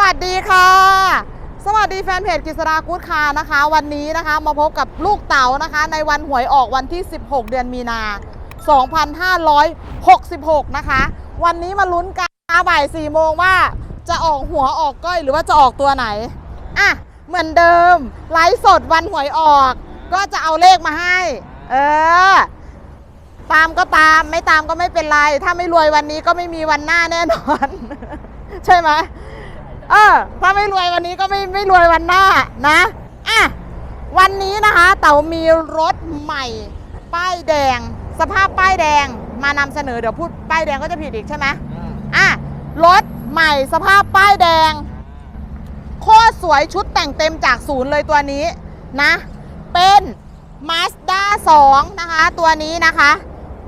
วัสดีค่ะ สวัสดีแฟนเพจกิษรากูดคานะคะ วันนี้นะคะมาพบกับลูกเต๋านะคะ ในวันหวยออกวันที่ 16 เดือนมีนา 2566 นะคะ วันนี้มาลุ้นกันนะบ่าย4โมงว่าจะออกหัวออกก้อยหรือว่าจะออกตัวไหน อะ เหมือนเดิม ไลฟ์สดวันหวยออก ก็จะเอาเลขมาให้ เออ ตามก็ตามไม่ตามก็ไม่เป็นไร ถ้าไม่รวยวันนี้ก็ไม่มีวันหน้าแน่นอน ใช่ไหม เออถ้าไม่รวยวันนี้ก็ไม่ไม่รวยวันหน้านะอะวันนี้นะคะ เต๋ามีรถใหม่ ป้ายแดง สภาพป้ายแดงมานำเสนอเดี๋ยวพูดป้ายแดงก็จะผิดอีกใช่ไหมอะรถใหม่สภาพป้ายแดง โคตรสวยชุดแต่งเต็มจากศูนย์เลยตัวนี้นะ เป็น Mazda 2 นะคะ ตัวนี้นะคะ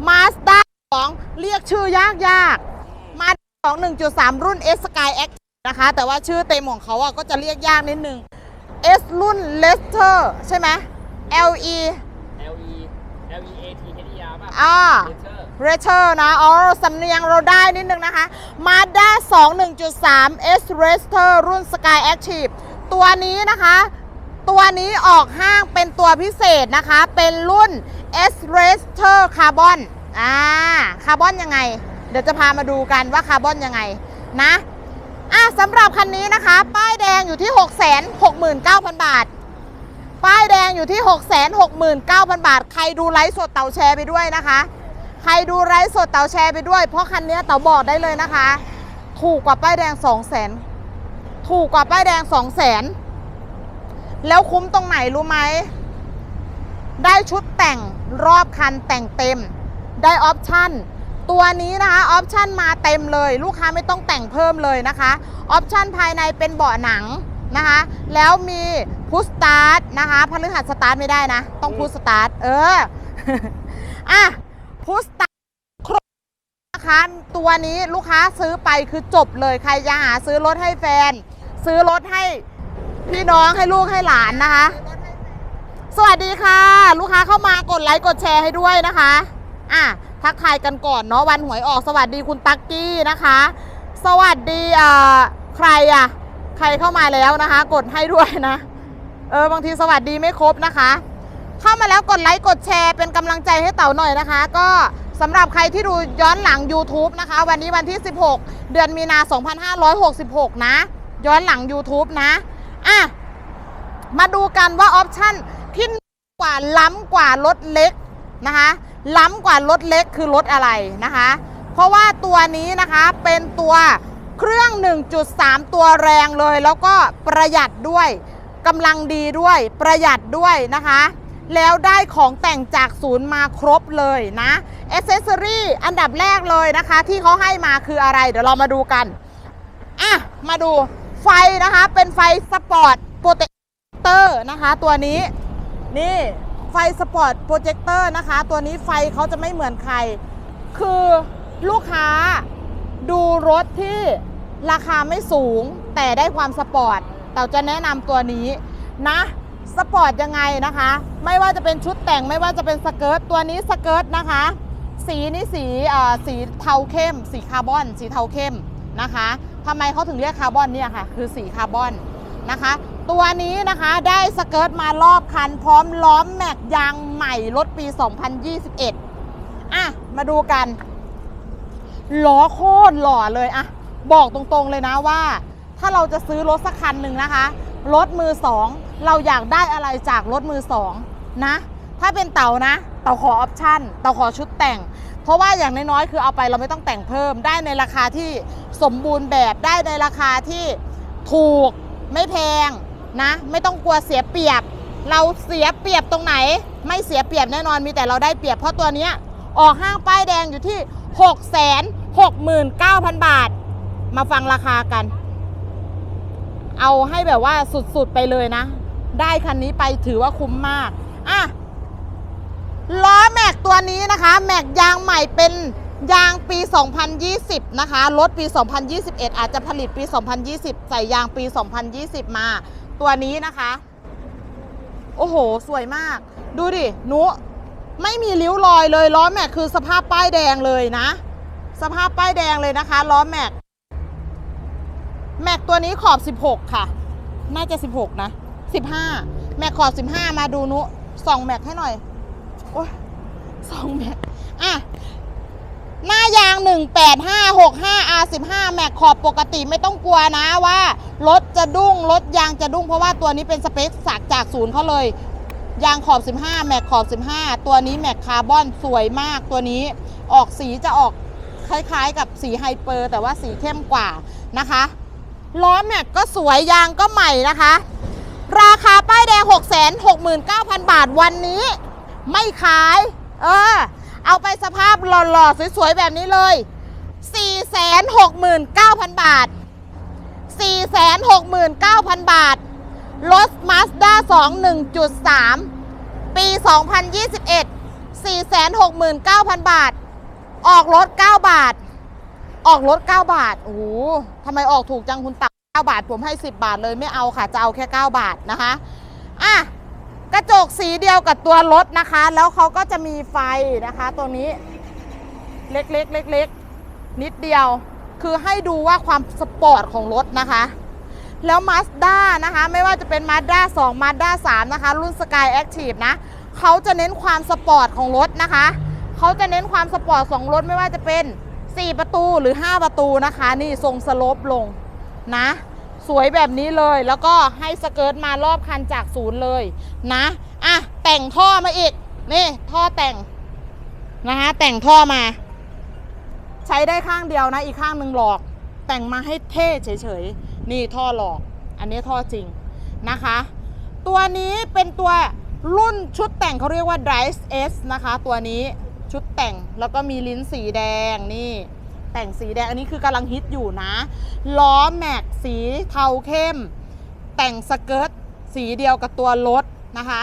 Mazda 2 เรียกชื่อยากยากๆ Mazda 2 1.3 รุ่น S Sky X นะคะ แต่ว่าชื่อเต็มของเขาอะก็จะเรียกยากนิดนึง S รุ่น Lester ใช่ไหม LE L E L E A T H E R ป่ะอ่า Later r e t e r นะอ๋อสำเนียงเราได้นิดนึงนะคะ Mazda 2 1.3 S r e s t e r รุ่น Sky Active ตัวนี้นะคะ ตัวนี้ออกห้างเป็นตัวพิเศษนะคะ เป็นรุ่น S r e s t e r Carbon อ่า คาร์บอนยังไง เดี๋ยวจะพามาดูกันว่าคาร์บอนยังไงนะ อะสำหรับคันนี้นะคะ ป้ายแดงอยู่ที่ 669,000 บาท ป้ายแดงอยู่ที่ 669,000 บาท ใครดูไลฟ์สดเต่าแชร์ไปด้วยนะคะ ใครดูไลฟ์สดเต่าแชร์ไปด้วย เพราะคันนี้เต่าบอกได้เลยนะคะ ถูกกว่าป้ายแดง 2 0 0 0 0ถูกกว่าป้ายแดง 2 0 0 0 0แล้วคุ้มตรงไหนรู้ไหม ได้ชุดแต่งรอบคันแต่งเต็ม ได้ออปชั่น ตัวนี้นะคะออปชั่นมาเต็มเลย ลูกค้าไม่ต้องแต่งเพิ่มเลยนะคะออปชั่นภายในเป็นเบาะหนังนะคะ แล้วมีพุชสตาร์ทนะคะพฤหัสสตาร์ทไม่ได้นะ ต้องพุชสตาร์ทเอออะพุชสตาร์ทครบนะคะตัวนี้ลูกค้าซื้อไปคือจบเลยใครจะหาซื้อรถให้แฟน ซื้อรถให้พี่น้องให้ลูกให้หลานนะคะ สวัสดีค่ะ ลูกค้าเข้ามากดไลค์กดแชร์ให้ด้วยนะคะ อะ ทักทายกันก่อนเนาะวันหวยออกสวัสดีคุณตั๊กกี้นะคะ สวัสดีอ่าใครอะ ใครเข้ามาแล้วนะคะ กดให้ด้วยนะ เออบางทีสวัสดีไม่ครบนะคะ เข้ามาแล้วกดไลค์กดแชร์เป็นกำลังใจให้เต๋าหน่อยนะคะ ก็สำหรับใครที่ดูย้อนหลัง YouTube นะคะ วันนี้วันที่ 16 เดือนมีนา 2566 นะ ย้อนหลัง YouTube นะ อะ มาดูกันว่าออปชั่นที่กว่าล้ำกว่ารถเล็กนะคะ ล้ำกว่ารถเล็กคือรถอะไรนะคะ เพราะว่าตัวนี้นะคะเป็นตัวเครื่อง 1.3 ตัวแรงเลย แล้วก็ประหยัดด้วยกำลังดีด้วยประหยัดด้วยนะคะ แล้วได้ของแต่งจากศูนย์มาครบเลยนะอ c เซสซอรี่อันดับแรกเลยนะคะ ที่เขาให้มาคืออะไร เดี๋ยวเรามาดูกันอะมาดูไฟนะคะ เป็นไฟสปอร์ตโปรเจคเตอร์นะคะ ตัวนี้นี่ ไฟสปอร์ตโปรเจคเตอร์นะคะ ตัวนี้ไฟเขาจะไม่เหมือนใคร คือลูกค้าดูรถที่ราคาไม่สูงแต่ได้ความสปอร์ตเราจะแนะนำตัวนี้นะสปอร์ตยังไงนะคะ ไม่ว่าจะเป็นชุดแต่งไม่ว่าจะเป็นสเกิร์ตตัวนี้สเกิร์ตนะคะ สีนี่สีเอ่อสีเทาเข้ม สีคาร์บอน สีเทาเข้มนะคะทำไมเขาถึงเรียกคาร์บอนเนี่ยค่ะ คือสีคาร์บอนนะคะ ตัวนี้นะคะได้สเกิร์ตมารอบคัน พร้อมล้อมแม็กยางใหม่รถปี 2021 อะ มาดูกันล้อโคตรหล่อเลยอะบอกตรงๆเลยนะว่า ถ้าเราจะซื้อรถสักคันหนึ่งนะคะ รถมือสองเราอยากได้อะไรจากรถมือสองนะ ถ้าเป็นเต่านะ เต่าขอออปชั่นเต่าขอชุดแต่ง เพราะว่าอย่างน้อยๆคือเอาไปเราไม่ต้องแต่งเพิ่มได้ในราคาที่สมบูรณ์แบบได้ในราคาที่ถูกไม่แพง นะ ไม่ต้องกลัวเสียเปรียบ เราเสียเปรียบตรงไหน ไม่เสียเปรียบแน่นอนมีแต่เราได้เปรียบเพราะตัวนี้ออกห้างป้ายแดงอยู่ที่6 6 6 9 0 0 0 บาท มาฟังราคากัน เอาให้แบบว่าสุดๆไปเลยนะ ได้คันนี้ไปถือว่าคุ้มมากอะล้อแม็กตัวนี้นะคะ แม็กยางใหม่เป็นยางปี 2020 นะคะ รถปี 2021 อาจจะผลิตปี 2020 ใส่ยางปี 2020 มา ตัวนี้นะคะ โอ้โห สวยมาก ดูดินุไม่มีริ้วรอยเลยล้อแม็กคือสภาพป้ายแดงเลยนะ สภาพป้ายแดงเลยนะคะล้อแม็กแม็กตัวนี้ขอบ 16 ค่ะ น่าจะ 16 นะ 15 แม็กขอบ 15 มาดูนุส่องแม็กให้หน่อย โอ้ยส่องแม็กอะ หน้ายาง 18565 R15 แม็กขอบปกติไม่ต้องกลัวนะว่ารถจะดุ้งรถยางจะดุ้งเพราะว่าตัวนี้เป็นสเปคสักจากศูนย์เขาเลย ยางขอบ 15 แม็กขอบ 15 ตัวนี้แม็กคาร์บอนสวยมากตัวนี้ออกสีจะออกคล้ายๆ กับสีไฮเปอร์ แต่ว่าสีเข้มกว่านะคะล้อแม็กก็สวยยางก็ใหม่นะคะ ราคาป้ายแดง 669,000 บาทวันนี้ ไม่ขาย เออ เอาไปสภาพหล่อๆ สวยๆ แบบนี้เลย 469,000 บาท 469,000 บาท รถ Mazda 2 1.3 ปี 2021 469,000 บาท ออกรถ 9 บาท ออกรถ 9 บาท โอ้โหทำไมออกถูกจังคุณตัก9บาท ผมให้ 10 บาทเลยไม่เอาค่ะ จะเอาแค่ 9 บาทนะคะ อะ กระจกสีเดียวกับตัวรถนะคะ แล้วเขาก็จะมีไฟนะคะ ตัวนี้เล็กๆเล็กๆนิดเดียว คือให้ดูว่าความสปอร์ตของรถนะคะ แล้ว Mazda นะคะ ไม่ว่าจะเป็น Mazda 2 Mazda 3นะคะ รุ่น Sky Active นะเขาจะเน้นความสปอร์ตของรถนะคะเขาจะเน้นความสปอร์ตของรถไม่ว่าจะเป็น 4 ประตูหรือ 5 ประตูนะคะ นี่ทรงสโลปลงนะ สวยแบบนี้เลย แล้วก็ให้สเกิร์ตมารอบคันจากศูนย์เลยนะอะแต่งท่อมาอีกนี่ท่อแต่งนะคะแต่งท่อมา ใช้ได้ข้างเดียวนะ อีกข้างหนึ่งหลอก แต่งมาให้เท่เฉยๆนี่ท่อหลอก อันนี้ท่อจริงนะคะ ตัวนี้เป็นตัวรุ่นชุดแต่งเขาเรียกว่า Drive S นะคะ ตัวนี้ชุดแต่งแล้วก็มีลิ้นสีแดงนี่ แต่งสีแดงอันนี้คือกำลังฮิตอยู่นะล้อแม็กสีเทาเข้ม แต่งสเกิร์ตสีเดียวกับตัวรถนะคะ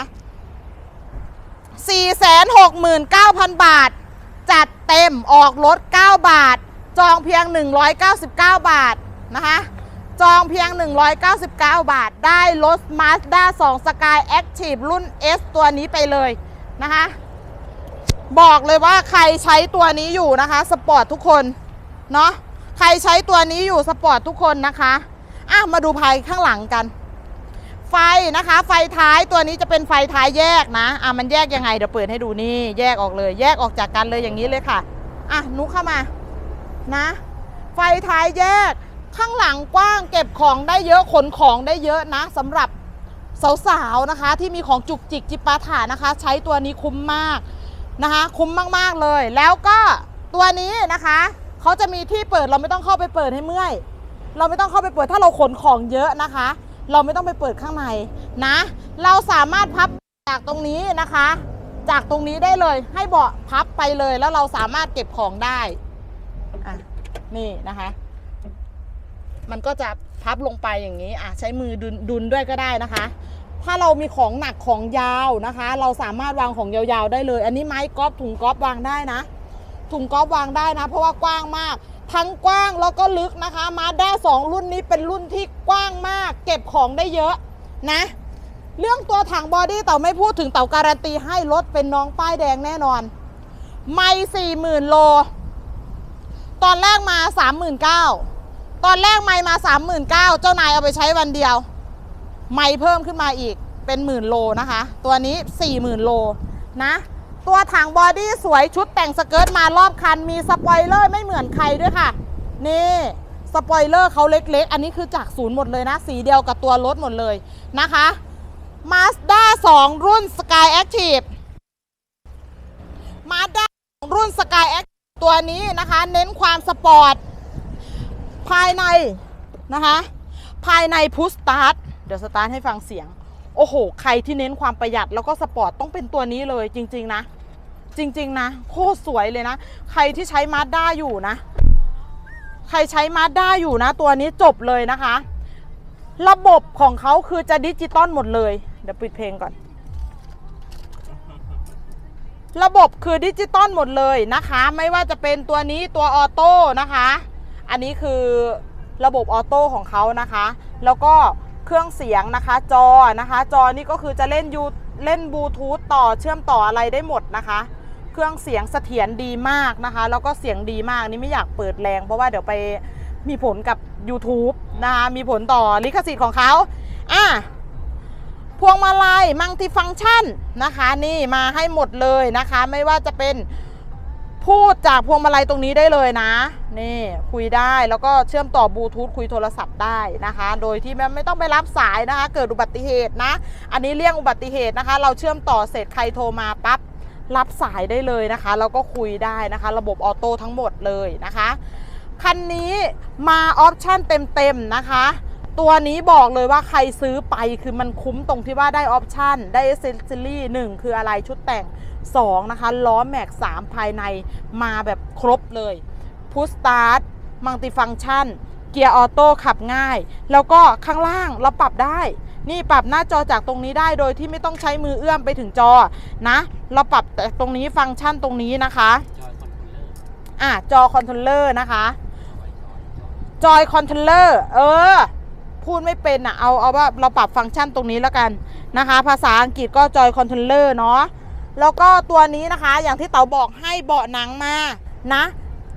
469,000 บาท จัดเต็มออกรถ 9 บาท จองเพียง 199 บาทนะคะจองเพียง 199 บาท ได้รถ Mazda 2 Sky Active รุ่น S ตัวนี้ไปเลยนะคะ บอกเลยว่าใครใช้ตัวนี้อยู่นะคะ สปอร์ตทุกคน เนาะใครใช้ตัวนี้อยู่สปอร์ตทุกคนนะคะอะมาดูภายข้างหลังกัน ไฟนะคะ ไฟท้ายตัวนี้จะเป็นไฟท้ายแยกนะอะมันแยกยังไงเดี๋ยวเปิดให้ดูนี่แยกออกเลย แยกออกจากกันเลยอย่างนี้เลยค่ะอะนุเข้ามานะ ไฟท้ายแยกข้างหลังกว้างเก็บของได้เยอะขนของได้เยอะนะสำหรับสาวๆนะคะ ที่มีของจุกจิกจิปาถานะคะ ใช้ตัวนี้คุ้มมากนะคะ คุ้มมากๆเลย แล้วก็ตัวนี้นะคะ เขาจะมีที่เปิดเราไม่ต้องเข้าไปเปิดให้เมื่อย เราไม่ต้องเข้าไปเปิดถ้าเราขนของเยอะนะคะ เราไม่ต้องไปเปิดข้างในนะ เราสามารถพับจากตรงนี้นะคะ จากตรงนี้ได้เลย ให้เบาะพับไปเลยแล้วเราสามารถเก็บของได้อะนี่นะคะ มันก็จะพับลงไปอย่างนี้อะใช้มือดุนดุนด้วยก็ได้นะคะ ถ้าเรามีของหนักของยาวนะคะ เราสามารถวางของยาวๆได้เลย อันนี้ไม้กอล์ฟถุงกอล์ฟวางได้นะ ถุงกอล์ฟวางได้นะ เพราะว่ากว้างมาก ทั้งกว้างแล้วก็ลึกนะคะ มาด้าสองรุ่นนี้เป็นรุ่นที่กว้างมาก เก็บของได้เยอะนะ เรื่องตัวถังบอดี้เต่าไม่พูดถึงเต่าการันตีให้รถเป็นน้องป้ายแดงแน่นอน ไม่สี่หมื่นโล ตอนแรกมาสามหมื่นเก้าตอนแรกไม่มาสามหมื่นเก้าเจ้านายเอาไปใช้วันเดียว ไม่เพิ่มขึ้นมาอีกเป็นหมื่นโลนะคะ ตัวนี้สี่หมื่นโลนะ ตัวถังบอดี้สวยชุดแต่งสเกิร์ตมารอบคัน มีสปอยเลอร์ไม่เหมือนใครด้วยค่ะ นี่สปอยเลอร์เขาเล็กๆ อันนี้คือจากศูนย์หมดเลยนะ สีเดียวกับตัวรถหมดเลยนะคะ Mazda 2 รุ่น Sky Active Mazda 2รุ่น Sky Active ตัวนี้นะคะ เน้นความสปอร์ต ภายในนะคะ ภายในพุชสตาร์ทเดี๋ยวสตาร์ทให้ฟังเสียง โอ้โห ใครที่เน้นความประหยัดแล้วก็สปอร์ตต้องเป็นตัวนี้เลยจริง ๆ นะ จริง ๆ นะ โคตรสวยเลยนะ ใครที่ใช้มาด้าอยู่นะ ใครใช้มาด้าอยู่นะ ตัวนี้จบเลยนะคะ ระบบของเขาคือจะดิจิตอลหมดเลย เดี๋ยวปิดเพลงก่อน ระบบคือดิจิตอลหมดเลยนะคะ ไม่ว่าจะเป็นตัวนี้ตัวออโต้นะคะ อันนี้คือระบบออโต้ของเขานะคะ แล้วก็ เครื่องเสียงนะคะ จอนะคะ จอนี่ก็คือจะเล่นยูเล่นบลูทูธต่อเชื่อมต่ออะไรได้หมดนะคะ เครื่องเสียงเสถียรดีมากนะคะ แล้วก็เสียงดีมากนี่ไม่อยากเปิดแรง เพราะว่าเดี๋ยวไปมีผลกับ YouTube นะคะมีผลต่อลิขสิทธิ์ของเขาอะพวงมาลัยมังติฟังก์ชันนะคะ นี่มาให้หมดเลยนะคะ ไม่ว่าจะเป็น พูดจากพวงมาลัยตรงนี้ได้เลยนะ นี่คุยได้แล้วก็เชื่อมต่อบลูทูธคุยโทรศัพท์ได้นะคะ โดยที่ไม่ไม่ต้องไปรับสายนะคะ เกิดอุบัติเหตุนะ อันนี้เลี่ยงอุบัติเหตุนะคะ เราเชื่อมต่อเสร็จใครโทรมาปั๊บรับสายได้เลยนะคะ แล้วก็คุยได้นะคะ ระบบออโต้ทั้งหมดเลยนะคะ คันนี้มาออปชั่นเต็มๆนะคะ ตัวนี้บอกเลยว่าใครซื้อไปคือมันคุ้มตรงที่ว่าได้ออปชั่น ได้เซนซิลี่หนึ่งคืออะไรชุดแต่ง 2 นะคะ ล้อแม็ก 3 ภายในมาแบบครบเลยพุชสตาร์ทมัลติฟัง c t ชัน เกียร์ออโต้ขับง่าย แล้วก็ข้างล่างเราปรับได้ นี่ปรับหน้าจอจากตรงนี้ได้โดยที่ไม่ต้องใช้มือเอื้อมไปถึงจอนะ เราปรับแต่ตรงนี้ฟังก์ชันตรงนี้นะคะจอยคอนโทรลเลอร์อะจอคอนโทรลเลอร์นะคะ จอยคอนโทรลเลอร์ เออ พูดไม่เป็นอะเอาเอาว่าเราปรับฟังก์ชันตรงนี้แล้วกันนะคะ ภาษาอังกฤษก็จอยคอนโทรลเลอร์เนาะแล้วก็ตัวนี้นะคะอย่างที่เต๋าบอกให้เบาะหนังมานะ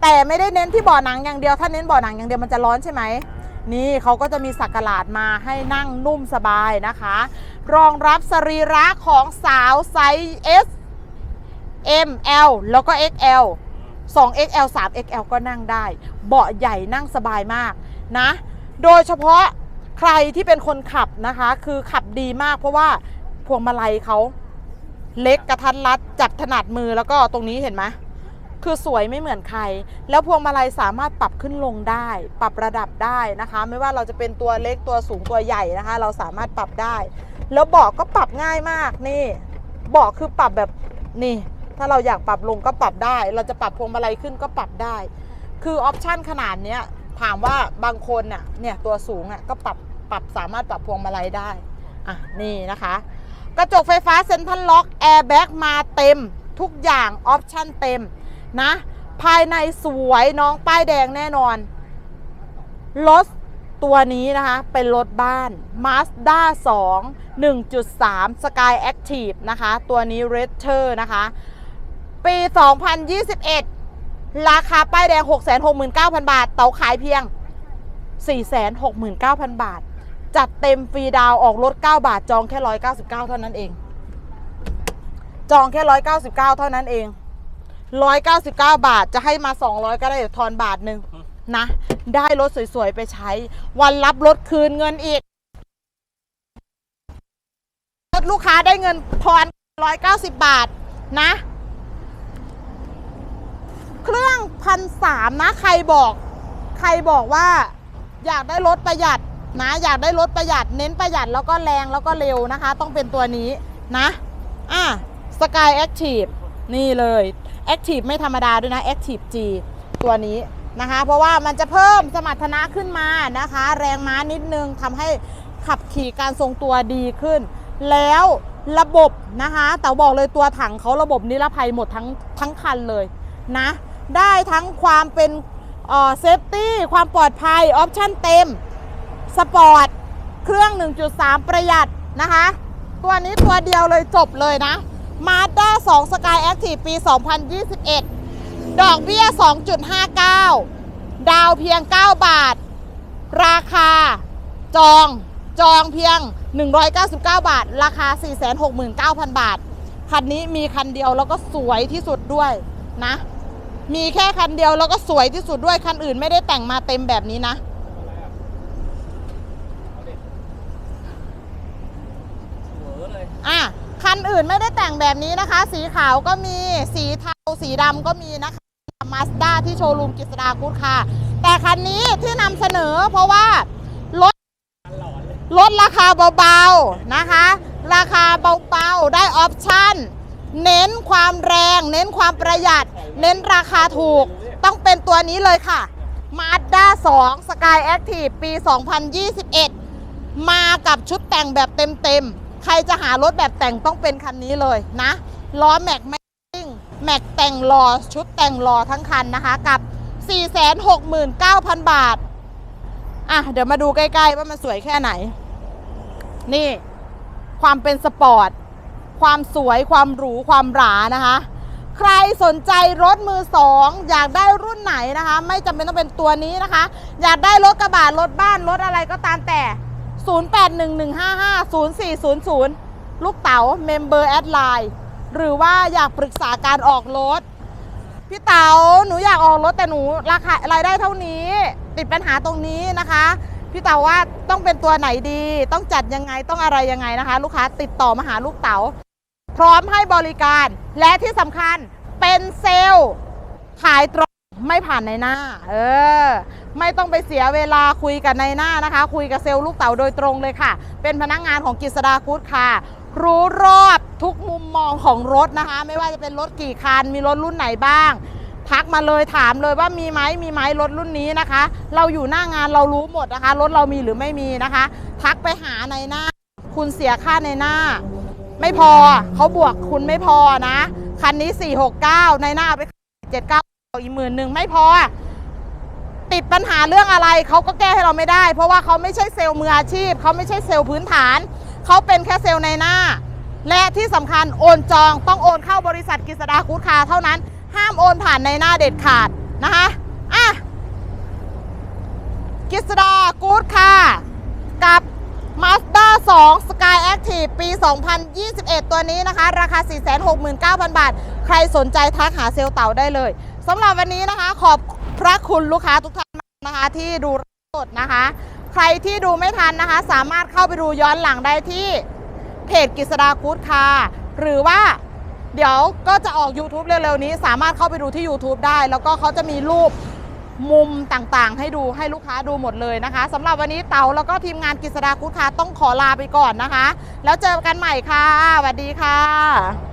แต่ไม่ได้เน้นที่เบาะหนังอย่างเดียว ถ้าเน้นเบาะหนังอย่างเดียวมันจะร้อนใช่ไหมนี่เขาก็จะมีสักหลาดมาให้นั่งนุ่มสบายนะคะ รองรับสรีระของสาวไซส์ S M L แล้วก็ XL 2 XL 3 XL ก็นั่งได้ เบาะใหญ่นั่งสบายมากนะ โดยเฉพาะ ใครที่เป็นคนขับนะคะ คือขับดีมากเพราะว่าพวงมาลัยเขาเล็กกระทัดรัดจับถนัดมือแล้วก็ตรงนี้เห็นไหมคือสวยไม่เหมือนใคร แล้วพวงมาลัยสามารถปรับขึ้นลงได้ ปรับระดับได้นะคะ ไม่ว่าเราจะเป็นตัวเล็กตัวสูงตัวใหญ่นะคะ เราสามารถปรับได้ แล้วเบาะก็ปรับง่ายมากนี่เบาะคือปรับแบบนี่ ถ้าเราอยากปรับลงก็ปรับได้ เราจะปรับพวงมาลัยขึ้นก็ปรับได้ คือออปชันขนาดเนี้ยถามว่าบางคนน่ะเนี่ยตัวสูงอะก็ปรับ ปรับสามารถปรับพวงมาลัยได้ อะ นี่นะคะ กระจกไฟฟ้าเซ็นทรัลล็อกแอร์แบ็กมาเต็มทุกอย่างออปชันเต็มนะ ภายในสวยน้องป้ายแดงแน่นอน รถตัวนี้นะคะ เป็นรถบ้าน Mazda 2 1.3 Sky Active นะคะ ตัวนี้ r e d t e r นะคะ ปี 2021 ราคาป้ายแดง 669,000 บาท เต๋าขายเพียง 469,000 บาท จัดเต็มฟรีดาวออกรถ 9 บาทจองแค่ 199 เท่านั้นเอง จองแค่ 199 เท่านั้นเอง 199 บาทจะให้มา 200 ก็ได้ทอนบาทหนึ่งนะ ได้รถสวยๆ ไปใช้ วันรับรถคืนเงินอีก รถลูกค้าได้เงินทอน 190 บาทนะ เครื่องพันสามนะ ใครบอก ใครบอกว่า อยากได้รถประหยัด นะอยากได้รถประหยัดเน้นประหยัดแล้วก็แรงแล้วก็เร็วนะคะ ต้องเป็นตัวนี้นะอะ Sky Active นี่เลย Active ไม่ธรรมดาด้วยนะ Active G ตัวนี้นะคะ เพราะว่ามันจะเพิ่มสมรรถนะขึ้นมานะคะ แรงม้านิดนึงทำให้ขับขี่การทรงตัวดีขึ้น แล้วระบบนะคะ แต่บอกเลยตัวถังเขาระบบนิรภัยหมดทั้งทั้งคันเลยนะ ได้ทั้งความเป็นเซฟตี้ความปลอดภัยออปชั่นเต็ม สปอร์ต เครื่อง 1.3 ประหยัดนะคะ ตัวนี้ตัวเดียวเลยจบเลยนะ Mazda 2 Sky Active ปี 2021 ดอกเบี้ย 2.59 ดาวเพียง 9 บาท ราคาจองจองเพียง 199 บาท ราคา 469,000 บาท คันนี้มีคันเดียวแล้วก็สวยที่สุดด้วยนะ มีแค่คันเดียวแล้วก็สวยที่สุดด้วย คันอื่นไม่ได้แต่งมาเต็มแบบนี้นะ เหว อะคันอื่นไม่ได้แต่งแบบนี้นะคะ สีขาวก็มีสีเทาสีดำก็มีนะคะมาสด้าที่โชว์รูมกิษดากุดค่ะ แต่คันนี้ที่นำเสนอเพราะว่าลดลดราคาเบาๆนะคะ ราคาเบาๆ ได้ออปชั่น เน้นความแรง เน้นความประหยัด เน้นราคาถูก ต้องเป็นตัวนี้เลยค่ะ Mazda 2 Sky Active ปี 2021 มากับชุดแต่งแบบเต็มๆ ใครจะหารถแบบแต่งต้องเป็นคันนี้เลยนะล้อแม็กแม็กซิ่งแม็กแต่งรอชุดแต่งรอทั้งคันนะคะกับ 469,000 บาท อะ เดี๋ยวมาดูใกล้ ๆ ว่ามันสวยแค่ไหน นี่ ความเป็นสปอร์ต ความสวยความหรู ความหรานะคะใครสนใจรถมือสองอยากได้รุ่นไหนนะคะ ไม่จำเป็นต้องเป็นตัวนี้นะคะ อยากได้รถกระบะรถบ้านรถอะไรก็ตามแต่ 0811550400 ลูกเต๋าเมมเบอร์แอดไลน์หรือว่าอยากปรึกษาการออกรถ พี่เต๋าหนูอยากออกรถแต่หนูราคารายได้เท่านี้ ติดปัญหาตรงนี้นะคะ พี่เต๋าว่าต้องเป็นตัวไหนดี ต้องจัดยังไงต้องอะไรยังไงนะคะ ลูกค้าติดต่อมาหาลูกเต๋าพร้อมให้บริการและที่สำคัญเป็นเซลล์ขายตรงไม่ผ่านในหน้า เออ ไม่ต้องไปเสียเวลาคุยกับในหน้านะคะ คุยกับเซลล์ลูกเต๋าโดยตรงเลยค่ะ เป็นพนักงานของกิษดากู๊ดค่ะ รู้รอบทุกมุมมองของรถนะคะ ไม่ว่าจะเป็นรถกี่คัน มีรถรุ่นไหนบ้างทักมาเลยถามเลยว่ามีไหมมีไหมรถรุ่นนี้นะคะ เราอยู่หน้างานเรารู้หมดนะคะ รถเรามีหรือไม่มีนะคะ ทักไปหาในหน้า คุณเสียค่าในหน้า ไม่พอเขาบวกคุณไม่พอนะ คันนี้ 469 ในหน้าเอาไป 79อีกหมื่นหนึ่งไม่พอ ติดปัญหาเรื่องอะไรเขาก็แก้ให้เราไม่ได้ เพราะว่าเขาไม่ใช่เซลล์มืออาชีพเขาไม่ใช่เซลล์พื้นฐานเขาเป็นแค่เซลล์ในหน้า และที่สำคัญโอนจองต้องโอนเข้าบริษัทกฤษดาคูดคาร์เท่านั้น ห้ามโอนผ่านในหน้าเด็ดขาดนะคะอะกฤษดากูดคาร์กับ Mazda 2 Sky Active ปี 2021 ตัวนี้นะคะ ราคา 469,000 บาท ใครสนใจทักหาเซลล์เต่าได้เลยสำหรับวันนี้นะคะขอบ พระคุณลูกค้าทุกท่านนะคะที่ดูสดนะคะ ใครที่ดูไม่ทันนะคะ สามารถเข้าไปดูย้อนหลังได้ที่เพจกิษดากูดคาหรือว่าเดี๋ยวก็จะออก YouTube เร็วๆนี้ สามารถเข้าไปดูที่ YouTube ได้ แล้วก็เขาจะมีรูปมุมต่างๆ ให้ดูให้ลูกค้าดูหมดเลยนะคะสำหรับวันนี้เต๋าแล้วก็ทีมงานกิษดากูดคาต้องขอลาไปก่อนนะคะ แล้วเจอกันใหม่ค่ะสวัสดีค่ะ